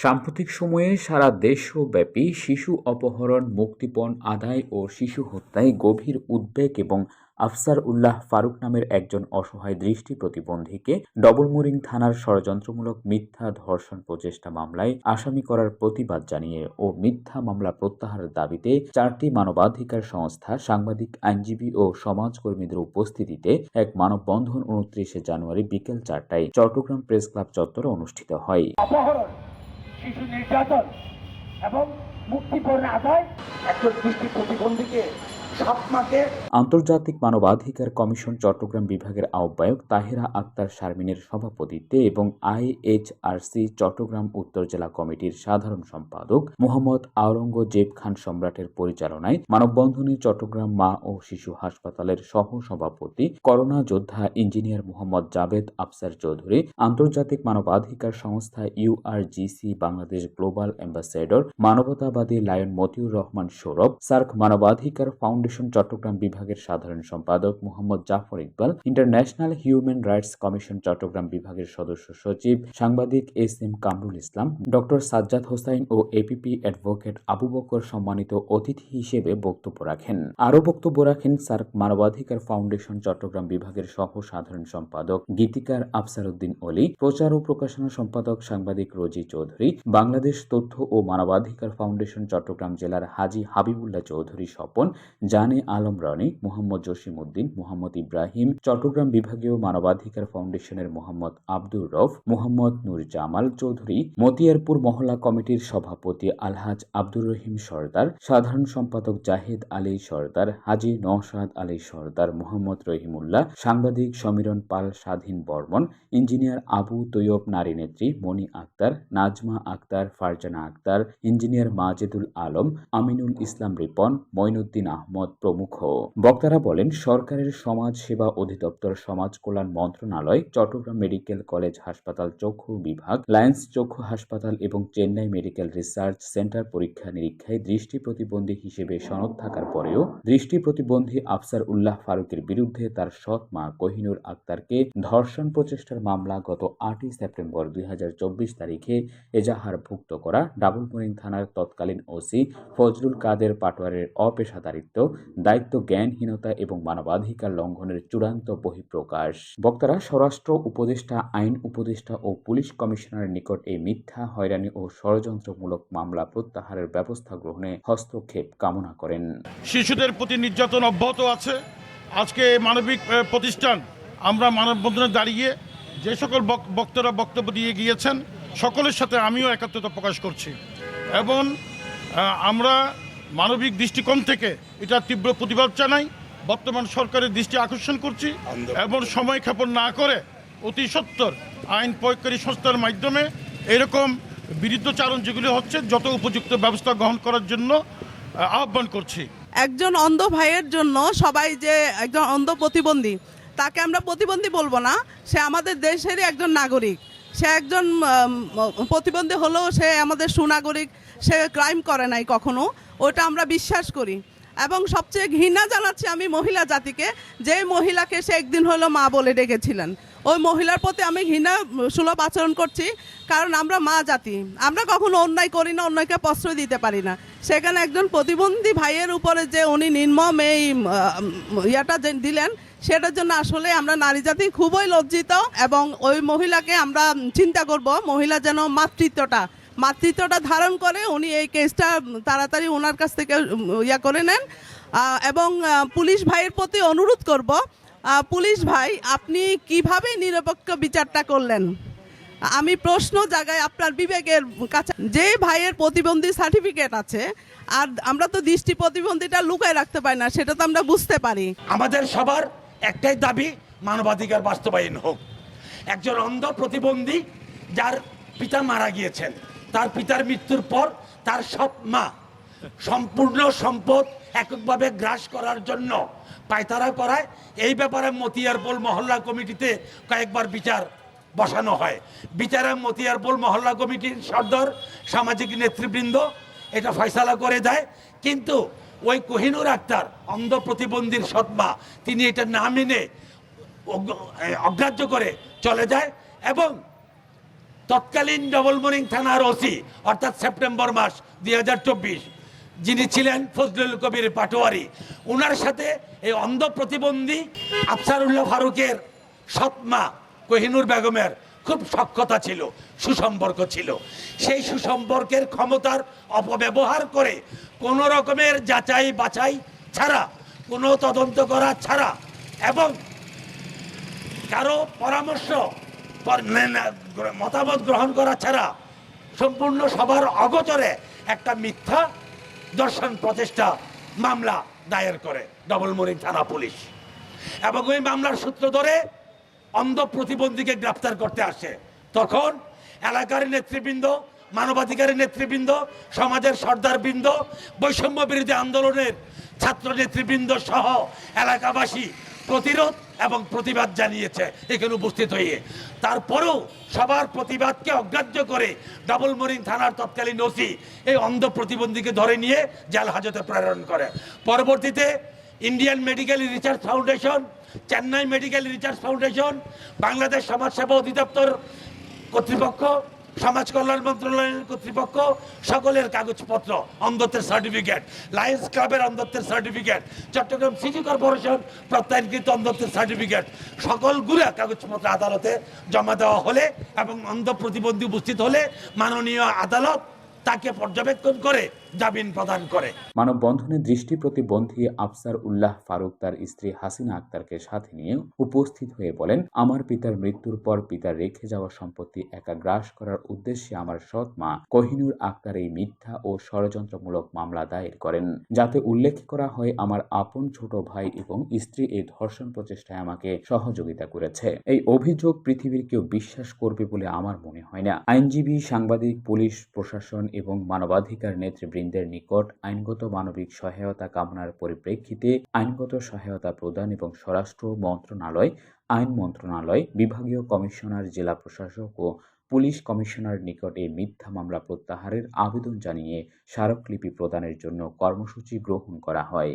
সাম্প্রতিক সময়ে সারা দেশব্যাপী শিশু অপহরণ, মুক্তিপণ, আদায় ও শিশু হত্যায় গভীর উদ্বেগ এবং আফসার উল্লাহ ফারুক নামের একজন অসহায় দৃষ্টি প্রতিবন্ধীকে ডবলমুরিং থানার ষড়যন্ত্রমূলক মিথ্যা ধর্ষণ প্রচেষ্টা মামলায় আসামি করার প্রতিবাদ জানিয়ে ও মিথ্যা মামলা প্রত্যাহারের দাবিতে চারটি মানবাধিকার সংস্থা, সাংবাদিক, আইনজীবী ও সমাজকর্মীদের উপস্থিতিতে এক মানববন্ধন উনত্রিশে জানুয়ারি বিকেল চারটায় চট্টগ্রাম প্রেস ক্লাব চত্বরে অনুষ্ঠিত হয়। শিশু নির্যাতন এবং মুক্তিপণ আদায় একজন দৃষ্টি প্রতিবন্ধীকে আন্তর্জাতিক মানবাধিকার কমিশন চট্টগ্রাম বিভাগের আহ্বায়ক তাহেরা আক্তার শারমিনের সভাপতিত্বে এবং আইএইচআরসি চট্টগ্রাম উত্তর জেলা কমিটির সাধারণ সম্পাদক মোহাম্মদ আওরঙ্গজেব খান সম্রাটের পরিচালনায় মানববন্ধনে চট্টগ্রাম মা ও শিশু হাসপাতালের সহ সভাপতি করোনা যোদ্ধা ইঞ্জিনিয়ার মোহাম্মদ জাবেদ আফসার চৌধুরী, আন্তর্জাতিক মানবাধিকার সংস্থা ইউআরজিসি বাংলাদেশ গ্লোবাল অ্যাম্বাসেডর, মানবতাবাদী লায়ন মতিউর রহমান সৌরভ, সার্ক মানবাধিকার ফাউন্ডেশন চট্টগ্রাম বিভাগের সাধারণ সম্পাদক Mohammad Zafar Iqbal international human rights commission Chattogram বিভাগের সদস্য সচিব সাংবাদিক S M Kamrul Islam doctor Sajjad Hossain ও এপিপি অ্যাডভোকেট আবু বকর সম্মানিত অতিথি হিসেবে বক্তব্য রাখেন। আরও বক্তব্য রাখেন সার্ক মানবাধিকার ফাউন্ডেশন চট্টগ্রাম বিভাগের সহ সাধারণ সম্পাদক গীতিকার আফসার উদ্দিন অলি, প্রচার ও প্রকাশনা সম্পাদক সাংবাদিক রোজি চৌধুরী, বাংলাদেশ তথ্য ও মানবাধিকার ফাউন্ডেশন চট্টগ্রাম জেলার হাজি হাবিবুল্লাহ চৌধুরী স্বপন জানে আলম রনি, মোহাম্মদ জসিম উদ্দিন মোহাম্মদ ইব্রাহিম, চট্টগ্রাম বিভাগীয় মানবাধিকার ফাউন্ডেশনের মোহাম্মদ আব্দুর রফ মোহাম্মদ নূর জামাল চৌধুরী, মতিয়ারপুর মহল্লা কমিটির সভাপতি আলহাজ আব্দুর রহিম সর্দার, সাধারণ সম্পাদক জাহিদ আলী সর্দার, হাজি নওশাদ আলী সর্দার, মোহাম্মদ রহিমুল্লাহ, সাংবাদিক সমীরণ পাল, স্বাধীন বর্মন, ইঞ্জিনিয়ার আবু তৈয়ব নারী নেত্রী মনি আক্তার, নাজমা আক্তার, ফারজানা আক্তার, ইঞ্জিনিয়ার মাজেদুল আলম, আমিনুল ইসলাম রিপন, মঈনুদ্দিন আহমদ প্রমুখ। বক্তারা বলেন, সরকারের সমাজ সেবা অধিদপ্তর, সমাজ কল্যাণ মন্ত্রণালয়, চট্টগ্রাম মেডিকেল কলেজ হাসপাতাল চক্ষু বিভাগ, লায়েন্স চক্ষু হাসপাতাল এবং চেন্নাই মেডিকেল রিসার্চ সেন্টার পরীক্ষা নিরীক্ষায় দৃষ্টি প্রতিবন্ধী হিসেবে সনদ থাকার পরেও দৃষ্টি প্রতিবন্ধী আফসার উল্লাহ ফারুকের বিরুদ্ধে তার সৎ মা কোহিনুর আক্তারকে ধর্ষণ প্রচেষ্টার মামলা গত আটই সেপ্টেম্বর দুই হাজার চব্বিশ তারিখে এজাহারভুক্ত করা ডাবলমরিং থানার তৎকালীন ওসি ফজলুল কাদের পাটোয়ারের অপেশাদারিত্ব দায়িত্ব জ্ঞানহীনতা এবং মানবাধিকার লঙ্ঘনের চূড়ান্ত বহিঃপ্রকাশ। বক্তারা স্বরাষ্ট্র উপদেষ্টা, আইন উপদেষ্টা ও পুলিশ কমিশনারের নিকট এই মিথ্যা, হয়রানি ও ষড়যন্ত্রমূলক মামলা প্রত্যাহারের ব্যবস্থা গ্রহণে হস্তক্ষেপ কামনা করেন। শিশুদের প্রতি নির্যাতন অব্যাহত আছে। আজকে মানবিক প্রতিষ্ঠান, আমরা মানববন্ধনে দাঁড়িয়ে যে সকল বক- বক্তারা বক্তব্য দিয়ে গিয়েছেন, সকলের সাথে আমিও একাত্মতা প্রকাশ করছি। এবং আমরা মানবিক দৃষ্টিকোণ থেকে এটা তীব্র প্রতিবাদ জানাই। বর্তমান সরকারের দৃষ্টি আকর্ষণ করছি এবং সময় ক্ষেপণ না করে অতি সত্বর আইন প্রয়োগকারী সংস্থার মাধ্যমে এরকম বিরুদ্ধচারণ যেগুলি হচ্ছে যত উপযুক্ত ব্যবস্থা গ্রহণ করার জন্য আহ্বান করছি। একজন অন্ধ ভাইয়ের জন্য সবাই যে একজন অন্ধ প্রতিবন্ধী তাকে আমরা প্রতিবন্ধী বলব না সে আমাদের দেশেরই একজন নাগরিক। সে একজন প্রতিবন্ধী হলেও সে আমাদের সুনাগরিক, সে ক্রাইম করে নাই কখনো, ওটা আমরা বিশ্বাস করি। এবং সবচেয়ে ঘৃণা জানাচ্ছি আমি মহিলা জাতিকে, যে মহিলাকে সে একদিন হলো মা বলে ডেকেছিলেন। ওই মহিলার প্রতি আমি ঘৃণা, সুলভ আচরণ করছি, কারণ আমরা মা জাতি। আমরা কখনো অন্যায় করি না, অন্যায়কে প্রশ্রয় দিতে পারি না। সেখানে একজন প্রতিবন্ধী ভাইয়ের উপরে যে উনি নির্মম এই ইয়াটা দিলেন, সেটার জন্য আসলে আমরা নারী জাতি খুবই লজ্জিত এবং ওই মহিলাকে আমরা চিন্তা করব, মহিলা যেন মাতৃত্বটা মাতৃত্বটা ধারণ করে উনি এই কেসটা তাড়াতাড়ি ওনার কাছ থেকে ইয়া করে নেন। এবং পুলিশ ভাইয়ের প্রতি অনুরোধ করব পুলিশ ভাই, আপনি কীভাবে নিরপেক্ষ বিচারটা করলেন? আমি প্রশ্ন জায়গায় আপনার বিবেকের কাছে। যে ভাইয়ের প্রতিবন্ধী সার্টিফিকেট আছে, আর আমরা তো দৃষ্টি প্রতিবন্ধীটা লুকায় রাখতে পারি না, সেটা তো আমরা বুঝতে পারি। আমাদের সবার একটাই দাবি, মানবাধিকার বাস্তবায়ন হোক। একজন অন্ধ প্রতিবন্ধী যার পিতা মারা গিয়েছেন, তার পিতার মৃত্যুর পর তার সব মা, সম্পূর্ণ সম্পদ এককভাবে গ্রাস করার জন্য পায়তারা করায়, এই ব্যাপারে মতিয়ারপোল মহল্লা কমিটিতে কয়েকবার বিচার বসানো হয়। বিচারে মতিয়ারপোল মহল্লা কমিটির সর্দার সামাজিক নেতৃবৃন্দ এটা ফয়সালা করে দেয়, কিন্তু ওই কোহিনুর আক্তার, অন্ধ প্রতিবন্ধীর সৎমা, তিনি এটা না মেনে অগ্রাহ্য করে চলে যায় এবং তৎকালীন ডবল মর্নিং থানার ওসি, অর্থাৎ সেপ্টেম্বর মাস দুই হাজার চব্বিশ যিনি ছিলেন ফজলুল কবির পাটোয়ারি ওনার সাথে এই অন্ধ প্রতিবন্ধী আফসারুল্লাহ ফারুকের সৎমা কোহিনুর বেগমের খুব সক্ষতা ছিল, সুসম্পর্ক ছিল। সেই সুসম্পর্কের ক্ষমতার অপব্যবহার করে কোনো রকমের যাচাই বাছাই ছাড়া, কোনো তদন্ত করা ছাড়া এবং কারও পরামর্শ মতামত গ্রহণ করা ছাড়া সম্পূর্ণ সবার অগোচরে একটা মিথ্যা দর্শন প্রচেষ্টা মামলা দায়ের করে ডবল মরিং থানা পুলিশ। এবং ওই মামলার সূত্র ধরে অন্ধ প্রতিবন্ধীকে গ্রেপ্তার করতে আসে। তখন এলাকার নেতৃবৃন্দ, মানবাধিকারের নেতৃবৃন্দ, সমাজের সর্দারবৃন্দ বৈষম্য বিরোধী আন্দোলনের ছাত্র নেতৃবৃন্দ সহ এলাকাবাসী প্রতিরোধ এবং প্রতিবাদ জানিয়েছে এখানে উপস্থিত হয়ে। তারপরেও সবার প্রতিবাদকে অগ্রাহ্য করে ডাবল মরিং থানার তৎকালীন ওসি এই অন্ধ প্রতিবন্ধীকে ধরে নিয়ে জেল হাজতে প্রেরণ করে। পরবর্তীতে Indian medical research foundation, Chennai medical research foundation, Bangladesh সমাজসেবা অধিদপ্তর কর্তৃপক্ষ সমাজ কল্যাণ মন্ত্রণালয়ের কর্তৃপক্ষ সকলের কাগজপত্র অন্ধত্বের সার্টিফিকেট লায়ন্স ক্লাবের অন্ধত্বের সার্টিফিকেট চট্টগ্রাম সিটি কর্পোরেশন প্রত্যয়নকৃত অন্ধত্বের সার্টিফিকেট সকলগুলো কাগজপত্র আদালতে জমা দেওয়া হলে এবং অন্ধ প্রতিবন্ধী উপস্থিত হলে মাননীয় আদালত তাকে পর্যবেক্ষণ করে জামিন প্রদান করে। মানববন্ধনে দৃষ্টি প্রতিবন্ধী আফসার উল্লাহ ফারুক তার স্ত্রী হাসিনা আক্তারকে সাথে নিয়ে উপস্থিত হয়ে বলেন, আমার পিতার মৃত্যুর পর পিতার রেখে যাওয়া সম্পত্তি একা গ্রাস করার উদ্দেশ্যে আমার সৎ মা কোহিনুর আক্তার এই মিথ্যা ও ষড়যন্ত্রমূলক মামলা দায়ের করেন। যাতে উল্লেখ করা হয়, আমার আপন ছোট ভাই এবং স্ত্রী এই ধর্ষণ প্রচেষ্টায় আমাকে সহযোগিতা করেছে। এই অভিযোগ পৃথিবীর কেউ বিশ্বাস করবে বলে আমার মনে হয় না। আইনজীবী, সাংবাদিক, পুলিশ, প্রশাসন এবং মানবাধিকার নেতৃবৃন্দের নিকট আইনগত মানবিক সহায়তা কামনার পরিপ্রেক্ষিতে আইনগত সহায়তা প্রদান এবং স্বরাষ্ট্র মন্ত্রণালয়, আইন মন্ত্রণালয়, বিভাগীয় কমিশনার, জেলা প্রশাসক ও পুলিশ কমিশনার নিকট মিথ্যা মামলা প্রত্যাহারের আবেদন জানিয়ে স্মারকলিপি প্রদানের জন্য কর্মসূচি গ্রহণ করা হয়।